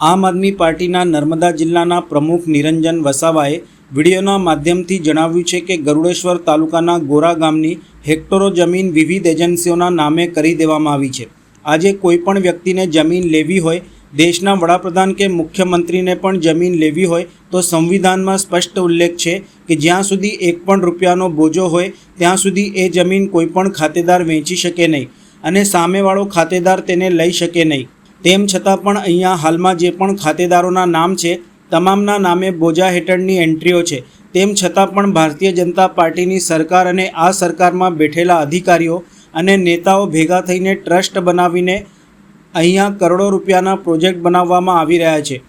આમ આદમી પાર્ટીના નર્મદા જિલ્લાના પ્રમુખ નિરંજન વસાવાએ વિડીયોના માધ્યમથી જણાવ્યું છે કે ગરુડેશ્વર તાલુકાના ગોરા ગામની હેક્ટરો જમીન વિવિધ એજન્સીઓના નામે કરી દેવામાં આવી છે. આજે કોઈપણ વ્યક્તિને જમીન લેવી હોય, દેશના વડાપ્રધાન કે મુખ્યમંત્રીને પણ જમીન લેવી હોય, તો સંવિધાનમાં સ્પષ્ટ ઉલ્લેખ છે કે જ્યાં સુધી એક પણ રૂપિયાનો બોજો હોય, ત્યાં સુધી એ જમીન કોઈપણ ખાતેદાર વેચી શકે નહીં અને સામેવાળો ખાતેદાર તેને લઈ શકે નહીં. તેમ છતાં પણ અહીંયા હાલમાં જે પણ ખાતેદારોના નામ છે, તમામના નામે બોજા હેઠળની એન્ટ્રીઓ છે. તેમ છતાં પણ ભારતીય જનતા પાર્ટીની સરકાર અને આ સરકારમાં બેઠેલા અધિકારીઓ અને નેતાઓ ભેગા થઈને ટ્રસ્ટ બનાવીને અહીંયા કરોડો રૂપિયાના પ્રોજેક્ટ બનાવવામાં આવી રહ્યા છે.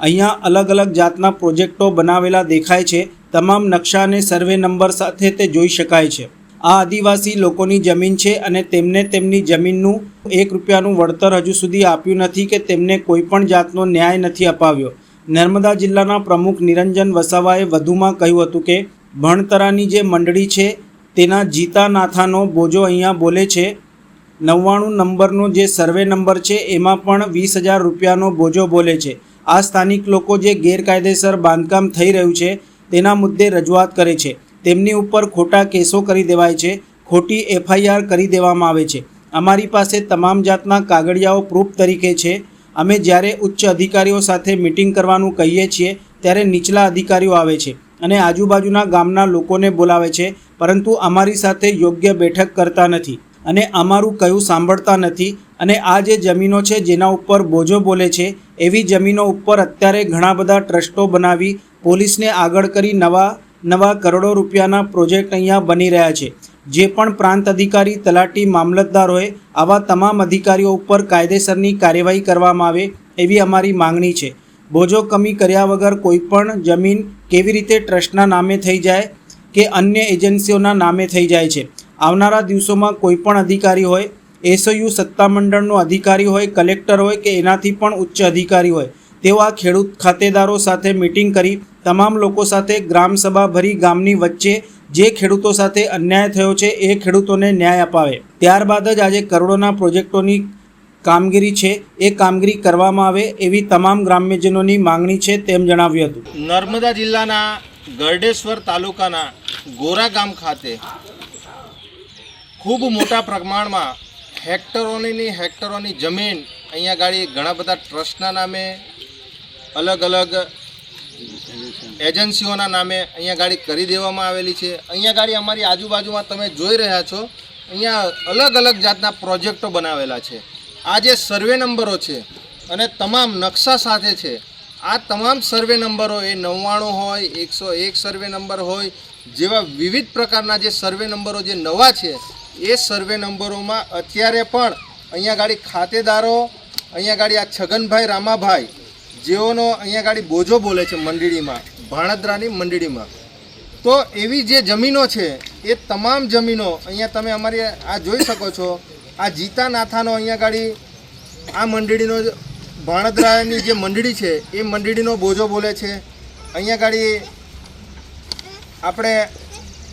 અહીંયા અલગ અલગ જાતના પ્રોજેક્ટો બનાવેલા દેખાય છે. તમામ નકશા અને સર્વે નંબર સાથે તે જોઈ શકાય છે. આ આદિવાસી લોકોની જમીન છે અને તેમને તેમની જમીનનું એક રૂપિયાનું વળતર હજુ સુધી આપ્યું નથી કે તેમને કોઈપણ જાતનો ન્યાય નથી અપાવ્યો. નર્મદા જિલ્લાના પ્રમુખ નિરંજન વસાવાએ વધુમાં કહ્યું હતું કે, ભણતરાની જે મંડળી છે, તેના જીતા નાથાનો બોજો અહીંયા બોલે છે. નવ્વાણું નંબરનો જે સર્વે નંબર છે, એમાં પણ વીસ હજાર રૂપિયાનો બોજો બોલે છે. આ સ્થાનિક લોકો જે ગેરકાયદેસર બાંધકામ થઈ રહ્યું છે, તેના મુદ્દે રજૂઆત કરે છે. તેમની ઉપર ખોટા કેસો કરી દેવાય છે, ખોટી એફઆઈઆર કરી દેવામાં આવે છે. અમારી પાસે તમામ જાતના કાગળિયાઓ પ્રૂફ તરીકે છે. અમે જ્યારે ઉચ્ચ અધિકારીઓ સાથે મિટિંગ કરવાનું કહીએ છીએ, ત્યારે નીચલા અધિકારીઓ આવે છે અને આજુબાજુના ગામના લોકોને બોલાવે છે, પરંતુ અમારી સાથે યોગ્ય બેઠક કરતા નથી અને અમારું કયું સાંભળતા નથી અને આ જે જમીનો છે જેના ઉપર બોજો બોલે છે, એવી જમીનો ઉપર અત્યારે ઘણા બધા ટ્રસ્ટો બનાવી પોલીસને આગળ કરી નવા નવા કરોડો રૂપિયાના પ્રોજેક્ટ અહીંયા બની રહ્યા છે. જે પણ પ્રાંત અધિકારી, તલાટી મામલતદાર હોય આવા તમામ અધિકારીઓ ઉપર કાયદેસરની કાર્યવાહી કરવામાં આવે એવી અમારી માંગણી છે. બોજો કમી કર્યા વગર કોઈપણ જમીન કેવી રીતે ટ્રસ્ટના નામે થઈ જાય કે અન્ય એજન્સીઓના નામે થઈ જાય છે. આવનારા દિવસોમાં કોઈપણ અધિકારી હોય, એસઓયુ સત્તામંડળનો અધિકારી હોય, કલેક્ટર હોય કે એનાથી પણ ઉચ્ચ અધિકારી હોય, તેઓ આ ખેડૂત ખાતેદારો સાથે મિટિંગ કરી તમામ લોકો સાથે ગ્રામસભા ભરી ગામની વચ્ચે જે ખેડૂતો સાથે અન્યાય થયો છે એ ખેડૂતોને ન્યાય અપાવે. ત્યારબાદ જ આજે કરોડોના પ્રોજેક્ટોની કામગીરી છે, એ કામગીરી કરવામાં આવે એવી તમામ ગ્રામ્યજનોની માંગણી છે તેમ જણાવ્યું હતું. નર્મદા જિલ્લાના ગરડેશ્વર તાલુકાના ગોરા ગામ ખાતે ખૂબ મોટા પ્રમાણમાં હેક્ટરોની હેક્ટરોની જમીન અહીંયા ગાડી ઘણા બધા ટ્રસ્ટના નામે અલગ અલગ એજન્સીઓના નામે અહીંયા ગાડી કરી દેવામાં આવેલી છે. અહીંયા ગાડી અમારી આજુબાજુમાં તમે જોઈ રહ્યા છો. અહીંયા અલગ અલગ જાતના પ્રોજેક્ટો બનાવેલા છે. આ જે સર્વે નંબરો છે અને તમામ નકશા સાથે છે. આ તમામ સર્વે નંબરો એ નવ્વાણું હોય, એકસો એક સર્વે નંબર હોય, જેવા વિવિધ પ્રકારના જે સર્વે નંબરો જે નવા છે, એ સર્વે નંબરોમાં અત્યારે પણ અહીંયા ગાડી ખાતેદારો, અહીંયા ગાડી આ છગનભાઈ રામાભાઈ જેઓનો અહીંયા ગાડી બોજો બોલે છે મંડળીમાં, ભાણદ્રાની મંડળીમાં. તો એવી જે જમીનો છે, એ તમામ જમીનો અહીંયા તમે અમારી આ જોઈ શકો છો. આ જીતા નાથાનો અહીંયા ગાડી, આ મંડળીનો ભાણદ્રાની જે મંડળી છે, એ મંડળીનો બોજો બોલે છે. અહીંયા ગાડી, આપણે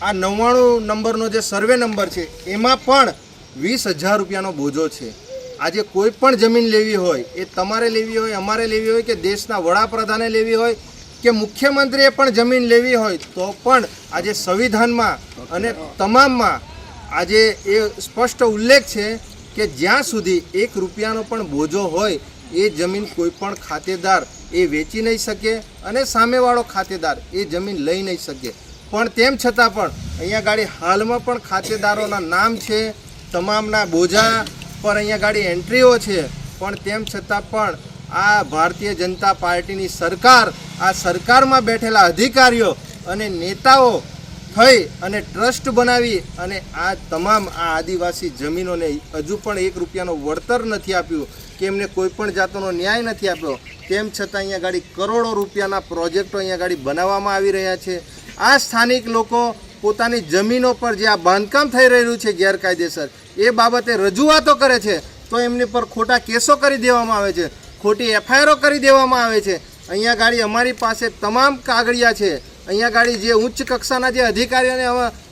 આ નવ્વાણું નંબરનો જે સર્વે નંબર છે, એમાં પણ વીસ હજાર રૂપિયાનો બોજો છે. આજે કોઈ પણ જમીન લેવી હોય, એ તમારે લેવી હોય, અમારે લેવી હોય કે દેશના વડાપ્રધાને લેવી હોય કે મુખ્યમંત્રીએ પણ જમીન લેવી હોય, તો પણ આજે સંવિધાનમાં અને તમામમાં આજે એ સ્પષ્ટ ઉલ્લેખ છે કે જ્યાં સુધી એક રૂપિયાનો પણ બોજો હોય, એ જમીન કોઈ પણ ખાતેદાર એ વેચી નહીં શકે અને સામેવાળો ખાતેદાર એ જમીન લઈ નહીં શકે. પણ તેમ છતાં પણ અહીંયા ગાડી હાલમાં પણ ખાતેદારોના નામ છે, તમામના બોજા પર અહીંયા ગાડી એન્ટ્રીઓ છે. પણ તેમ છતાં પણ આ ભારતીય જનતા પાર્ટીની સરકાર, આ સરકારમાં બેઠેલા અધિકારીઓ અને નેતાઓ થઈ અને ટ્રસ્ટ બનાવી અને આ તમામ આ આદિવાસી જમીનોને હજુ પણ એક રૂપિયાનો વળતર નથી આપ્યું, કે એમને કોઈ પણ જાતનો ન્યાય નથી આપ્યો. તેમ છતાં અહીંયા ગાડી કરોડો રૂપિયાના પ્રોજેક્ટો અહીંયા ગાડી બનાવવામાં આવી રહ્યા છે. આ સ્થાનિક લોકો પોતાની જમીનો પર જે આ બાંધકામ થઈ રહ્યું છે ગેરકાયદેસર, એ બાબતે રજૂઆતો કરે છે, તો એમની પર ખોટા કેસો કરી દેવામાં આવે છે, ખોટી એફઆઈઆરો કરી દેવામાં આવે છે. અહીંયા ગાડી અમારી પાસે તમામ કાગળિયા છે. અહીંયા ગાડી જે ઉચ્ચ કક્ષાના જે અધિકારીઓને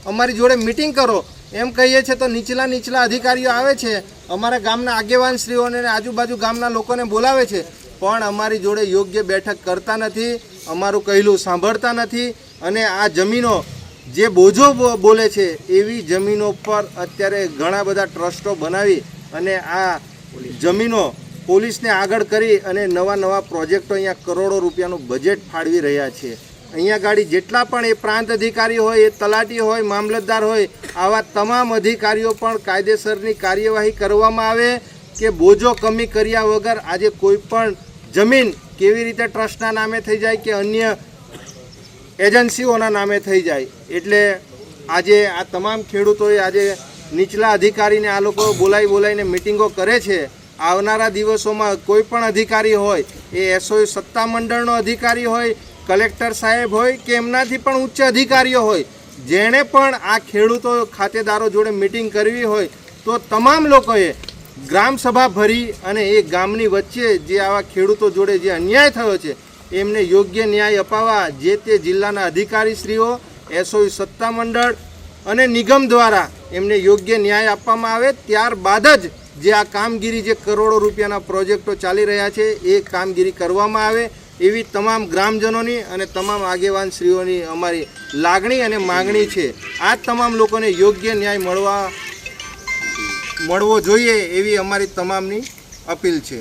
અમારી જોડે મિટિંગ કરો, એમ કહીએ છીએ તો નીચલા નીચલા અધિકારીઓ આવે છે, અમારા ગામના આગેવાન શ્રીઓને આજુબાજુ ગામના લોકોને બોલાવે છે, પણ અમારી જોડે યોગ્ય બેઠક કરતા નથી, અમારું કહેલું સાંભળતા નથી, અને આ જમીનો જે બોજો બોલે છે, એવી જમીનો પર અત્યારે ઘણા બધા ટ્રસ્ટો બનાવી અને આ જમીનો પોલીસને આગળ કરી અને નવા નવા પ્રોજેક્ટો અહીંયા કરોડો રૂપિયાનું બજેટ ફાળવી રહ્યા છે. અહીંયા ગાડી જેટલા પણ એ પ્રાંત અધિકારી હોય, એ તલાટી હોય, મામલતદાર હોય, આવા તમામ અધિકારીઓ પણ કાયદેસરની કાર્યવાહી કરવામાં આવે કે બોજો કમી કર્યા વગર આજે કોઈ પણ જમીન કેવી રીતે ટ્રસ્ટના નામે થઈ જાય કે અન્ય એજન્સીઓના નામે થઈ જાય. એટલે આજે આ તમામ ખેડૂતોએ આજે નીચલા અધિકારીને આ લોકો બોલાવી બોલાવીને મિટિંગો કરે છે. આવનારા દિવસોમાં કોઈ પણ અધિકારી હોય, એ એસઓઈ સત્તામંડળનો અધિકારી હોય, કલેક્ટર સાહેબ હોય કે એમનાથી પણ ઉચ્ચ અધિકારીઓ હોય, જેણે પણ આ ખેડૂતો ખાતેદારો જોડે મિટિંગ કરવી હોય, તો તમામ લોકોએ ગ્રામસભા ભરી અને એ ગામની વચ્ચે જે આવા ખેડૂતો જોડે જે અન્યાય થયો છે એમને યોગ્ય ન્યાય અપાવવા જે તે જિલ્લાના અધિકારીશ્રીઓ, એસઓઈ સત્તામંડળ અને નિગમ દ્વારા એમને યોગ્ય ન્યાય આપવામાં આવે ત્યારબાદ જ જે આ કામગીરી જે કરોડો રૂપિયાના પ્રોજેક્ટો ચાલી રહ્યા છે એ કામગીરી કરવામાં આવે એવી તમામ ગ્રામજનોની અને તમામ આગેવાન શ્રીઓની અમારી લાગણી અને માગણી છે. આ તમામ લોકોને યોગ્ય ન્યાય મળવા, મળવો જોઈએ એવી અમારી તમામની અપીલ છે.